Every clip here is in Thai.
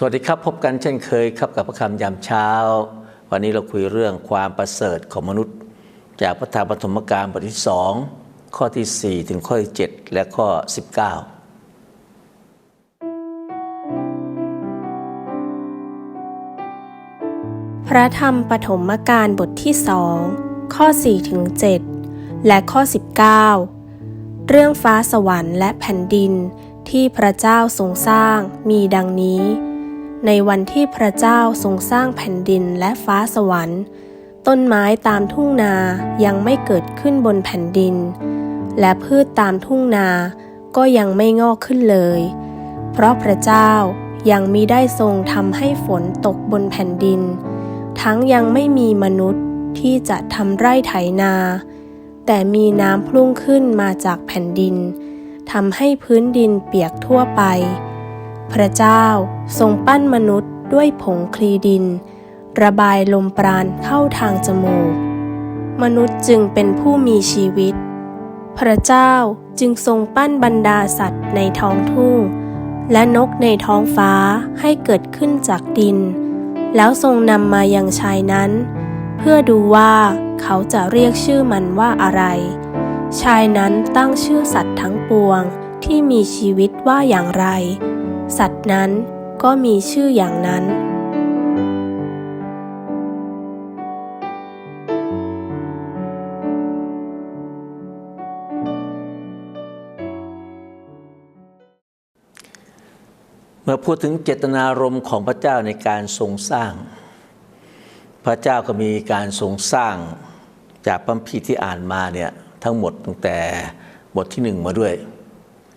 สวัสดีครับ พบกันเช่นเคยครับกับพระคำยามเช้า วันนี้เราคุยเรื่องความประเสริฐของมนุษย์ จากพระธรรมปฐมกาลบทที่สองข้อที่ 4 ถึงข้อที่ 7 และข้อ 19พระธรรมปฐมกาลบทที่สองข้อ4ถึง7และข้อ 19 เรื่องฟ้าสวรรค์และแผ่นดินที่พระเจ้าทรงสร้างมีดังนี้ ในวันที่พระเจ้าทรงสร้างแผ่นดินและฟ้าสวรรค์ ต้นไม้ตามทุ่งนายังไม่เกิดขึ้นบนแผ่นดิน และพืชตามทุ่งนาก็ยังไม่งอกขึ้นเลย เพราะพระเจ้ายังมิได้ทรงทำให้ฝนตกบนแผ่นดิน ทั้งยังไม่มีมนุษย์ที่จะทำไร่ไถนา แต่มีน้ำพุ่งขึ้นมาจากแผ่นดินทำให้พื้นดินเปียกทั่วไป พระเจ้าทรงปั้นมนุษย์ด้วยผงคลีดิน ระบายลมปราณเข้าทางจมูก มนุษย์จึงเป็นผู้มีชีวิต พระเจ้าจึงทรงปั้นบรรดาสัตว์ในท้องทุ่ง และนกในท้องฟ้าให้เกิดขึ้นจากดิน แล้วทรงนำมายังชายนั้น เพื่อดูว่าเขาจะเรียกชื่อมันว่าอะไร ชายนั้นตั้งชื่อสัตว์ทั้งปวงที่มีชีวิตว่าอย่างไร สัตว์นั้นก็มีชื่ออย่างนั้น เมื่อพูดถึงเจตนารมณ์ของพระเจ้าในการทรงสร้าง พระเจ้าก็มีการทรงสร้างจากพัมพีที่อ่านมาเนี่ยทั้งหมดตั้งแต่บทที่หนึ่งมาด้วย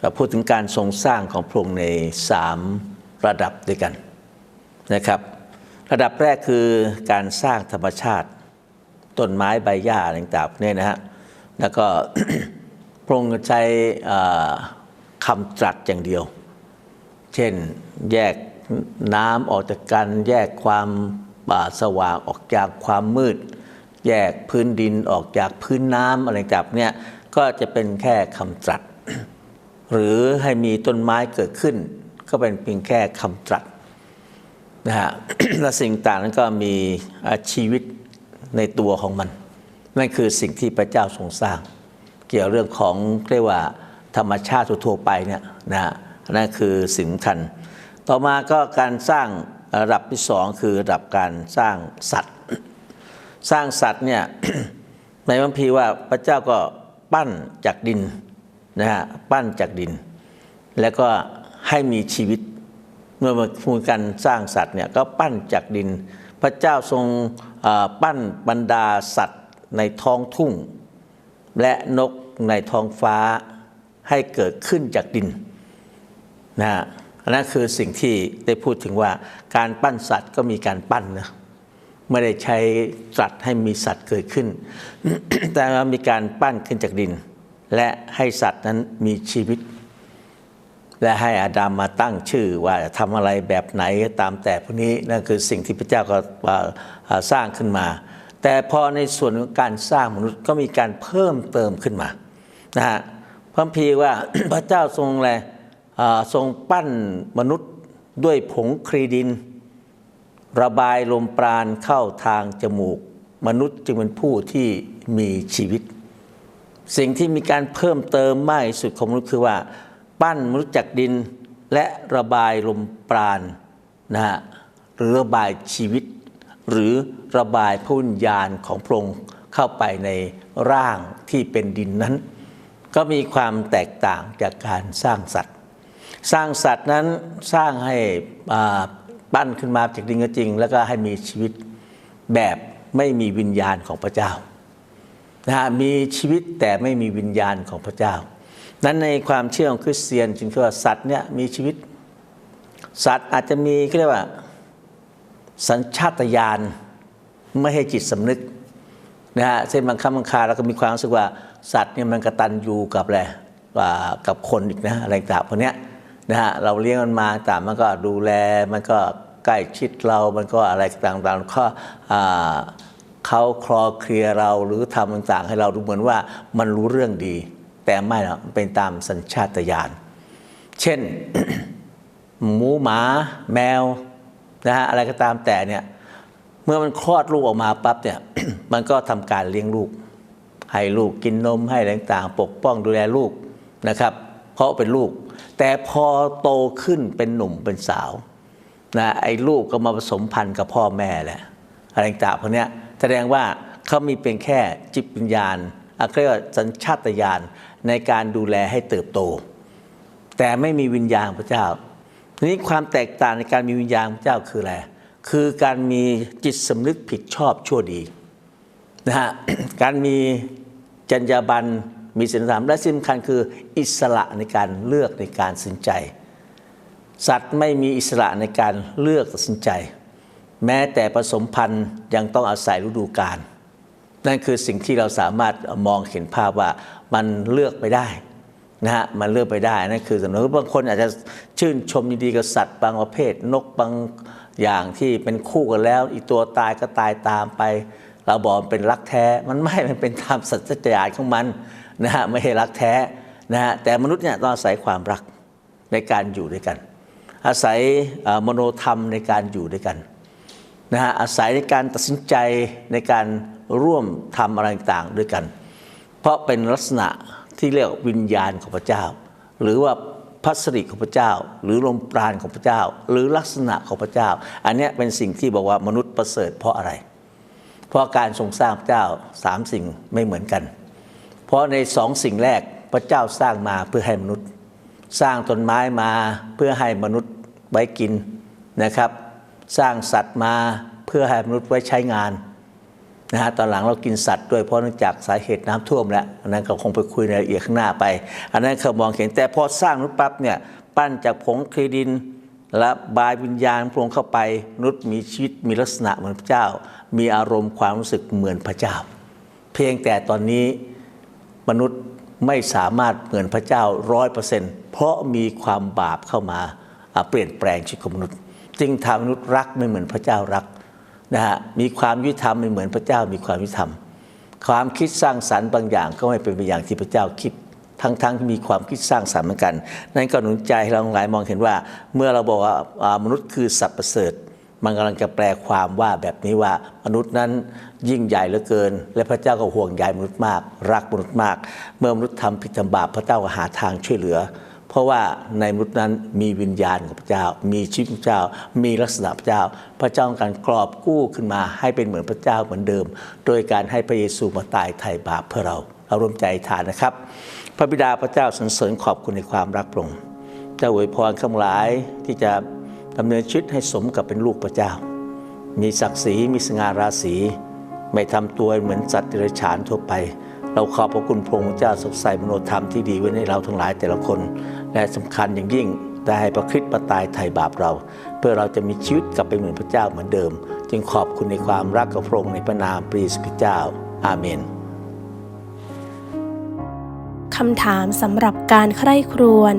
เราพูดถึงการทรงสร้างของพระองค์ในสามระดับด้วยกันนะครับ ระดับแรกคือการสร้างธรรมชาติต้นไม้ใบหญ้าอะไรต่างๆเนี่ยนะฮะแล้วก็พระองค์ใช้คำตรัสอย่างเดียว เช่นแยกน้ำออกจากกัน แยกความป่าสว่างออกจากความมืด แยกพื้นดินออกจากพื้นน้ำอะไรต่างๆเนี่ยก็จะเป็นแค่คำตรัส หรือให้มีต้นไม้เกิดขึ้น ก็เป็นเพียงแค่คำตรัสนะฮะและสิ่งต่างนั้นก็มีชีวิตในตัวของมัน นั่นคือสิ่งที่พระเจ้าทรงสร้าง เกี่ยวเรื่องของเรียกว่าธรรมชาติทั่วไปเนี่ยนะนั่นคือสิ่งสำคัญ ต่อมาก็การสร้างระดับที่สองคือระดับการสร้างสัตว์ สร้างสัตว์เนี่ยในพระพีว่าพระเจ้าก็ปั้นจากดิน นะฮะปั้นจากดิน แล้วก็ให้มีชีวิต เมื่อมาพูดกันสร้างสัตว์เนี่ยก็ปั้นจากดิน พระเจ้าทรงปั้นบรรดาสัตว์ในท้องทุ่ง และนกในท้องฟ้าให้เกิดขึ้นจากดินนะฮะนั่นคือสิ่งที่ได้พูดถึงว่าการปั้นสัตว์ก็มีการปั้นนะไม่ได้ใช้สัตว์ให้มีสัตว์เกิดขึ้น แต่ว่ามีการปั้นขึ้นจากดิน และให้สัตว์นั้นมีชีวิต และให้อาดัมมาตั้งชื่อว่าทำอะไรแบบไหนตามแต่พวกนี้นั่นคือสิ่งที่พระเจ้าก็สร้างขึ้นมา แต่พอในส่วนของการสร้างมนุษย์ก็มีการเพิ่มเติมขึ้นมานะฮะพระพีว่าพระเจ้าทรงอะไรทรงปั้นมนุษย์ด้วยผงครีดิน ระบายลมปราณเข้าทางจมูก มนุษย์จึงเป็นผู้ที่มีชีวิต สิ่งที่มีการเพิ่มเติมมากที่สุดของมนุษย์คือว่า ปั้นมนุษย์จากดินและระบายลมปราณนะฮะหรือระบายชีวิต หรือระบายพระวิญญาณของพระองค์เข้าไปในร่างที่เป็นดินนั้น ก็มีความแตกต่างจากการสร้างสัตว์ สร้างสัตว์นั้นสร้างให้ปั้นขึ้นมาจากดินก็จริง แล้วก็ให้มีชีวิตแบบไม่มีวิญญาณของพระเจ้า นะฮะมีชีวิตแต่ไม่มีวิญญาณของพระเจ้า นั้นในความเชื่อของคริสเตียนจึงคือว่าสัตว์เนี่ยมีชีวิต สัตว์อาจจะมีเรียกว่า สัญชาตญาณไม่ให้จิตสำนึกนะฮะเช่นบางครั้งบางคราเราก็มีความรู้สึกว่าสัตว์เนี่ยมันกระตันอยู่กับอะไรกับคนอีกนะอะไรต่างพวกนี้นะฮะเราเลี้ยงมันมาต่างมันก็ดูแลมันก็ใกล้ชิดเรา มันก็อะไรต่างๆก็ เขาคลอเคลียเราหรือทำต่างๆ ให้เราดูเหมือนว่ามันรู้เรื่องดี แต่ไม่หรอกเป็นตามสัญชาตญาณเช่น หมูหมาแมวนะฮะอะไรก็ตามแต่เนี่ยเมื่อมันคลอดลูกออกมาปั๊บเนี่ยมันก็ทำการเลี้ยงลูก ให้ลูกกินนมให้ต่างๆ ปกป้องดูแลลูกนะครับ เพราะเป็นลูก แต่พอโตขึ้นเป็นหนุ่มเป็นสาวนะไอ้ลูกก็มาผสมพันธุ์กับพ่อแม่แหละอะไรต่างๆพวกเนี้ย แสดงว่าเขามีเพียงแค่จิตวิญญาณอะเรียกว่าสัญชาตญาณในการดูแลให้เติบโต แต่ไม่มีวิญญาณพระเจ้าทีนี้ความแตกต่างในการมีวิญญาณพระเจ้าคืออะไรคือการมีจิตสำนึกผิดชอบชั่วดีนะฮะการมีจรรยาบรรณมีศีลธรรมและสิ่งสำคัญคืออิสระในการเลือกในการตัดสินใจ สัตว์ไม่มีอิสระในการเลือกตัดสินใจ แม้แต่ผสมพันธุ์ยังต้องอาศัยฤดูกาลนั่นคือสิ่งที่เราสามารถมองเห็นภาพว่ามันเลือกไปได้นะฮะมันเลือกไปได้นั่นคือสมมติบางคนอาจจะชื่นชมยินดีกับสัตว์บางประเภท นกบางอย่างที่เป็นคู่กันแล้ว อีกตัวตายก็ตายตามไป เราบอกมันเป็นรักแท้มันไม่มันเป็นตามสัจจญาณของมันนะฮะไม่ใช่รักแท้นะฮะแต่มนุษย์เนี่ยต้องอาศัยความรักในการอยู่ด้วยกัน อาศัยมโนธรรมในการอยู่ด้วยกัน นะฮะอาศัยในการตัดสินใจในการร่วมทำอะไรต่างๆด้วยกัน เพราะเป็นลักษณะที่เรียกวิญญาณของพระเจ้า หรือว่าพัสริของพระเจ้า หรือลมปราณของพระเจ้า หรือลักษณะของพระเจ้า อันนี้เป็นสิ่งที่บอกว่ามนุษย์ประเสริฐเพราะอะไร เพราะการทรงสร้างพระเจ้าสามสิ่งไม่เหมือนกัน เพราะในสองสิ่งแรกพระเจ้าสร้างมาเพื่อให้มนุษย์ สร้างต้นไม้มาเพื่อให้มนุษย์ไว้กินนะครับ สร้างสัตว์มาเพื่อให้มนุษย์ไว้ใช้งานนะฮะตอนหลังเรากินสัตว์ด้วยเพราะเนื่องจากสาเหตุน้ำท่วมแล้วอันนั้นก็คงไปคุยในรายละเอียดข้างหน้าไป อันนั้นเขามองเห็นแต่พอสร้างมนุษย์ปั๊บเนี่ยปั้นจากผงคลีดิน และบายวิญญาณพระองเข้าไปมนุษย์มีชีวิตมีลักษณะเหมือนพระเจ้า มีอารมณ์ความรู้สึกเหมือนพระเจ้า เพียงแต่ตอนนี้มนุษย์ไม่สามารถเหมือนพระเจ้าร้อยเปอร์เซ็นต์เพราะมีความบาปเข้ามาอ่าเปลี่ยนแปลงชีวิตของมนุษย์ จึงทำให้มนุษย์รักไม่เหมือนพระเจ้ารักนะฮะมีความยุติธรรมไม่เหมือนพระเจ้ามีความยุติธรรม ความคิดสร้างสรรค์บางอย่างก็ไม่เป็นไปอย่างที่พระเจ้าคิด ทั้งๆที่มีความคิดสร้างสรรค์เหมือนกัน นั่นก็หนุนใจให้เราหลายมองเห็นว่า เมื่อเราบอกว่าอ่ามนุษย์คือสัตว์ประเสริฐมันกำลังจะแปลความว่าแบบนี้ว่ามนุษย์นั้นยิ่งใหญ่เหลือเกิน และพระเจ้าก็ห่วงใยมนุษย์มาก รักมนุษย์มาก เมื่อมนุษย์ทำผิดทำบาปพระเจ้าก็หาทางช่วยเหลือ เพราะว่าในมนุษย์นั้นมีวิญญาณของพระเจ้า มีชีวิตของพระเจ้า มีลักษณะพระเจ้า พระเจ้าต้องการกรอบกู้ขึ้นมาให้เป็นเหมือนพระเจ้าเหมือนเดิม โดยการให้พระเยซูมาตายไถ่บาปเพื่อเราเราร่วมใจอธิษฐานนะครับ พระบิดาพระเจ้าสรรเสริญขอบคุณในความรักพระองค์เจ้าอวยพรข้างหลายที่จะดำเนินชีวิตให้สมกับเป็นลูกพระเจ้า มีศักดิ์ศรีมีสง่าราศีไม่ทำตัวเหมือนสัตว์เดรัจฉานทั่วไป เราขอบพระคุณพระองค์เจ้าสดใสมโนธรรมที่ดีไว้ในเราทั้งหลายแต่ละคน และสำคัญอย่างยิ่งได้ให้พระคริสต์มาตายไถ่บาปเรา เพื่อเราจะมีชีวิตกลับไปเหมือนพระเจ้าเหมือนเดิม จึงขอบคุณในความรักกับพระองค์ในพระนามพระเยซูคริสต์เจ้า อาเมนคำถามสำหรับการใคร่ครวญ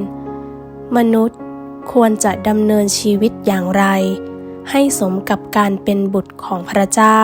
มนุษย์ควรจะดำเนินชีวิตอย่างไร ให้สมกับการเป็นบุตรของพระเจ้า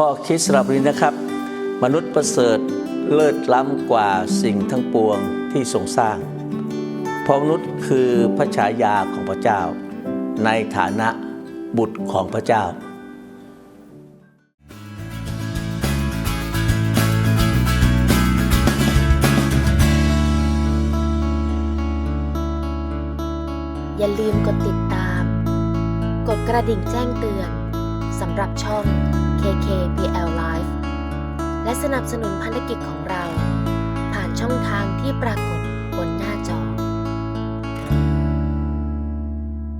ข้อคิดสำหรับนนี้นะครับ มนุษย์ประเสริฐเลิศล้ำกว่าสิ่งทั้งปวงที่ทรงสร้าง เพราะมนุษย์คือพระฉายาของพระเจ้า ในฐานะบุตรของพระเจ้าอย่าลืมกดติดตาม กดกระดิ่งแจ้งเตือนสำหรับช่อง KKPL Live และสนับสนุนพันธกิจของเรา ผ่านช่องทางที่ปรากฏ